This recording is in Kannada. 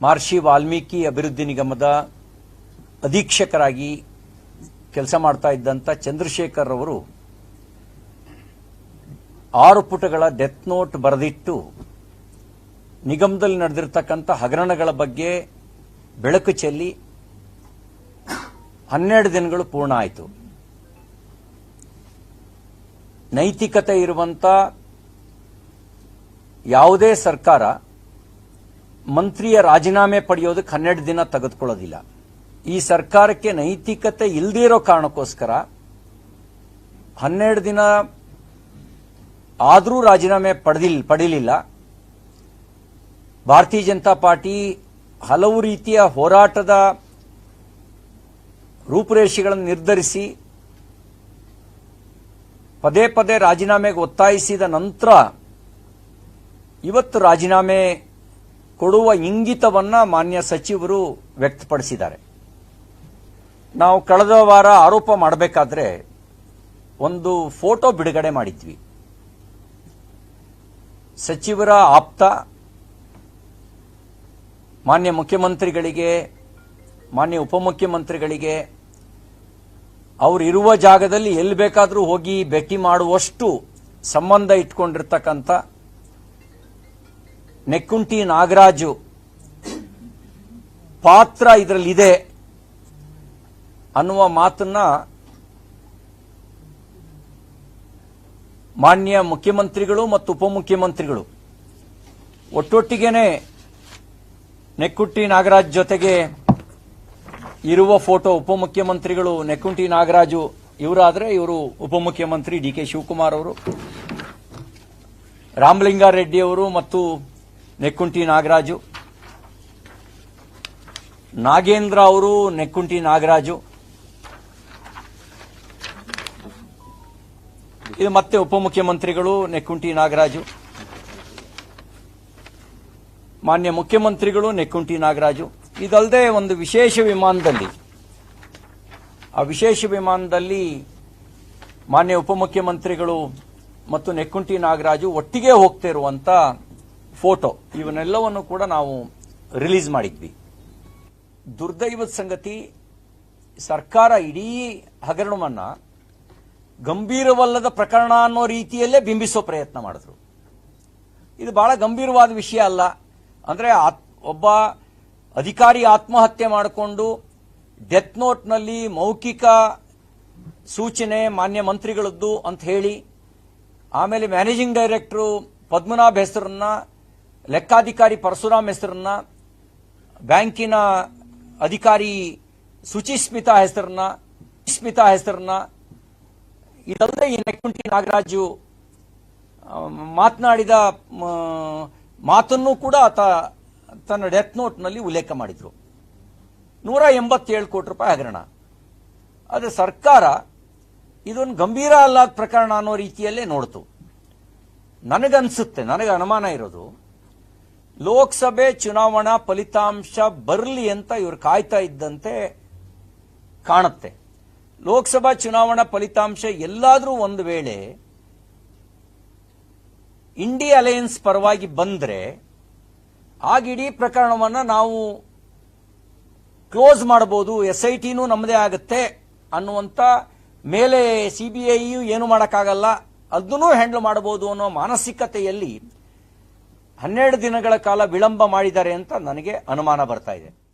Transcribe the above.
ಮಹರ್ಷಿ ವಾಲ್ಮೀಕಿ ಅಭಿವೃದ್ಧಿ ನಿಗಮದ ಅಧೀಕ್ಷಕರಾಗಿ ಕೆಲಸ ಮಾಡ್ತಾ ಇದ್ದಂಥ ಚಂದ್ರಶೇಖರ್ ಅವರು ಆರು ಪುಟಗಳ ಡೆತ್ ನೋಟ್ ಬರೆದಿಟ್ಟು ನಿಗಮದಲ್ಲಿ ನಡೆದಿರ್ತಕ್ಕಂಥ ಹಗರಣಗಳ ಬಗ್ಗೆ ಬೆಳಕು ಚೆಲ್ಲಿ ಹನ್ನೆರಡು ದಿನಗಳು ಪೂರ್ಣ ಆಯಿತು. ನೈತಿಕತೆ ಇರುವಂಥ ಯಾವುದೇ ಸರ್ಕಾರ ಮಂತ್ರಿಯ ರಾಜೀನಾಮೆ ಪಡೆಯೋದಕ್ಕೆ ಹನ್ನೆರಡು ದಿನ ತೆಗೆದುಕೊಳ್ಳೋದಿಲ್ಲ. ಈ ಸರ್ಕಾರಕ್ಕೆ ನೈತಿಕತೆ ಇಲ್ಲದೇ ಇರೋ ಕಾರಣಕ್ಕೋಸ್ಕರ ಹನ್ನೆರಡು ದಿನ ಆದರೂ ರಾಜೀನಾಮೆ ಪಡೆದಿಲ್ಲ ಪಡೀಲಿಲ್ಲ. ಭಾರತೀಯ ಜನತಾ ಪಾರ್ಟಿ ಹಲವು ರೀತಿಯ ಹೋರಾಟದ ರೂಪುರೇಷೆಗಳನ್ನು ನಿರ್ಧರಿಸಿ, ಪದೇ ಪದೇ ರಾಜೀನಾಮೆಗೆ ಒತ್ತಾಯಿಸಿದ ನಂತರ ಇವತ್ತು ರಾಜೀನಾಮೆ ಕೊಡುವ ಇಂಗಿತವನ್ನ ಮಾನ್ಯ ಸಚಿವರು ವ್ಯಕ್ತಪಡಿಸಿದ್ದಾರೆ. ನಾವು ಕಳೆದ ವಾರ ಆರೋಪ ಮಾಡಬೇಕಾದ್ರೆ ಒಂದು ಫೋಟೋ ಬಿಡುಗಡೆ ಮಾಡಿದ್ವಿ. ಸಚಿವರ ಆಪ್ತ, ಮಾನ್ಯ ಮುಖ್ಯಮಂತ್ರಿಗಳಿಗೆ, ಮಾನ್ಯ ಉಪಮುಖ್ಯಮಂತ್ರಿಗಳಿಗೆ, ಅವರು ಇರುವ ಜಾಗದಲ್ಲಿ ಎಲ್ಲಿ ಬೇಕಾದರೂ ಹೋಗಿ ಭೇಟಿ ಮಾಡುವಷ್ಟು ಸಂಬಂಧ ಇಟ್ಕೊಂಡಿರ್ತಕ್ಕಂಥ ನೆಕ್ಕುಂಟಿ ನಾಗರಾಜು ಪಾತ್ರ ಇದರಲ್ಲಿದೆ ಅನ್ನುವ ಮಾತನ್ನ ಮಾನ್ಯ ಮುಖ್ಯಮಂತ್ರಿಗಳು ಮತ್ತು ಉಪಮುಖ್ಯಮಂತ್ರಿಗಳು. ಒಟ್ಟೊಟ್ಟಿಗೆನೆ ನೆಕ್ಕುಂಟಿ ನಾಗರಾಜ್ ಜೊತೆಗೆ ಇರುವ ಫೋಟೋ ಉಪಮುಖ್ಯಮಂತ್ರಿಗಳು ನೆಕ್ಕುಂಟಿ ನಾಗರಾಜು ಇವರಾದರೆ ಇವರು ಉಪಮುಖ್ಯಮಂತ್ರಿ ಡಿ ಕೆ ಶಿವಕುಮಾರ್ ಅವರು, ರಾಮಲಿಂಗಾರೆಡ್ಡಿ ಅವರು ಮತ್ತು ನೆಕ್ಕುಂಟಿ ನಾಗರಾಜು. ನಾಗೇಂದ್ರ ಅವರು ನೆಕ್ಕುಂಟಿ ನಾಗರಾಜು. ಇದು ಮತ್ತೆ ಉಪಮುಖ್ಯಮಂತ್ರಿಗಳು ನೆಕ್ಕುಂಟಿ ನಾಗರಾಜು. ಮಾನ್ಯ ಮುಖ್ಯಮಂತ್ರಿಗಳು ನೆಕ್ಕುಂಟಿ ನಾಗರಾಜು. ಇದಲ್ಲದೆ ಒಂದು ವಿಶೇಷ ವಿಮಾನದಲ್ಲಿ. ಆ ವಿಶೇಷ ವಿಮಾನದಲ್ಲಿ ಮಾನ್ಯ ಉಪಮುಖ್ಯಮಂತ್ರಿಗಳು ಮತ್ತು ನೆಕ್ಕುಂಟಿ ನಾಗರಾಜು ಒಟ್ಟಿಗೆ ಹೋಗ್ತಿರುವಂತ ಫೋಟೋ, ಇವನ್ನೆಲ್ಲವನ್ನು ಕೂಡ ನಾವು ರಿಲೀಸ್ ಮಾಡಿದ್ವಿ. ದುರ್ದೈವದ ಸಂಗತಿ, ಸರ್ಕಾರ ಇಡೀ ಹಗರಣವನ್ನು ಗಂಭೀರವಲ್ಲದ ಪ್ರಕರಣ ಅನ್ನೋ ರೀತಿಯಲ್ಲೇ ಬಿಂಬಿಸೋ ಪ್ರಯತ್ನ ಮಾಡಿದ್ರು. ಇದು ಬಹಳ ಗಂಭೀರವಾದ ವಿಷಯ ಅಲ್ಲ. ಅಂದರೆ ಒಬ್ಬ ಅಧಿಕಾರಿ ಆತ್ಮಹತ್ಯೆ ಮಾಡಿಕೊಂಡು ಡೆತ್ ನೋಟ್ನಲ್ಲಿ ಮೌಖಿಕ ಸೂಚನೆ ಮಾನ್ಯ ಮಂತ್ರಿಗಳದ್ದು ಅಂತ ಹೇಳಿ, ಆಮೇಲೆ ಮ್ಯಾನೇಜಿಂಗ್ ಡೈರೆಕ್ಟ್ರು ಪದ್ಮನಾಭ್ ಹೆಸರನ್ನ ಲೆಕ್ಕಾಧಿಕಾರಿ ಪರಶುರಾಮ್ ಹೆಸರನ್ನ, ಬ್ಯಾಂಕಿನ ಅಧಿಕಾರಿ ಸುಚಿಸ್ಮಿತಾ ಹೆಸರನ್ನ ಸ್ಮಿತಾ ಹೆಸರನ್ನ, ಇದಲ್ಲದೆ ಈ ನೆಕ್ಕುಂಟಿ ನಾಗರಾಜು ಮಾತನಾಡಿದ ಮಾತನ್ನು ಕೂಡ ಆತ ತನ್ನ ಡೆತ್ ನೋಟ್ನಲ್ಲಿ ಉಲ್ಲೇಖ ಮಾಡಿದ್ರು. ನೂರ ಎಂಬತ್ತೇಳು ಕೋಟಿ ರೂಪಾಯಿ ಹಗರಣ. ಆದರೆ ಸರ್ಕಾರ ಇದೊಂದು ಗಂಭೀರ ಅಲ್ಲಾದ ಪ್ರಕರಣ ಅನ್ನೋ ರೀತಿಯಲ್ಲೇ ನೋಡ್ತು. ನನಗನ್ಸುತ್ತೆ, ನನಗೆ ಅನುಮಾನ ಇರೋದು ಲೋಕಸಭೆ ಚುನಾವಣಾ ಫಲಿತಾಂಶ ಬರಲಿ ಅಂತ ಇವರು ಕಾಯ್ತಾ ಇದ್ದಂತೆ ಕಾಣುತ್ತೆ. ಲೋಕಸಭಾ ಚುನಾವಣಾ ಫಲಿತಾಂಶ ಎಲ್ಲಾದರೂ ಒಂದು ವೇಳೆ ಇಂಡಿಯಾ ಅಲಯನ್ಸ್ ಪರವಾಗಿ ಬಂದರೆ ಆಗ ಇಡೀ ಪ್ರಕರಣವನ್ನು ನಾವು ಕ್ಲೋಸ್ ಮಾಡಬಹುದು ಎಸ್ ಐ ಟಿನೂ ನಮ್ಮದೇ ಆಗುತ್ತೆ ಅನ್ನುವಂತ ಮೇಲೆ ಸಿಬಿಐಯು ಏನು ಮಾಡೋಕ್ಕಾಗಲ್ಲ, ಅದನ್ನೂ ಹ್ಯಾಂಡಲ್ ಮಾಡಬಹುದು ಅನ್ನೋ ಮಾನಸಿಕತೆಯಲ್ಲಿ ಹನ್ನೆರಡು ದಿನಗಳ ಕಾಲ ವಿಳಂಬ ಮಾಡಿದ್ದಾರೆ ಅಂತ ನನಗೆ ಅನುಮಾನ ಬರ್ತಾ ಇದೆ.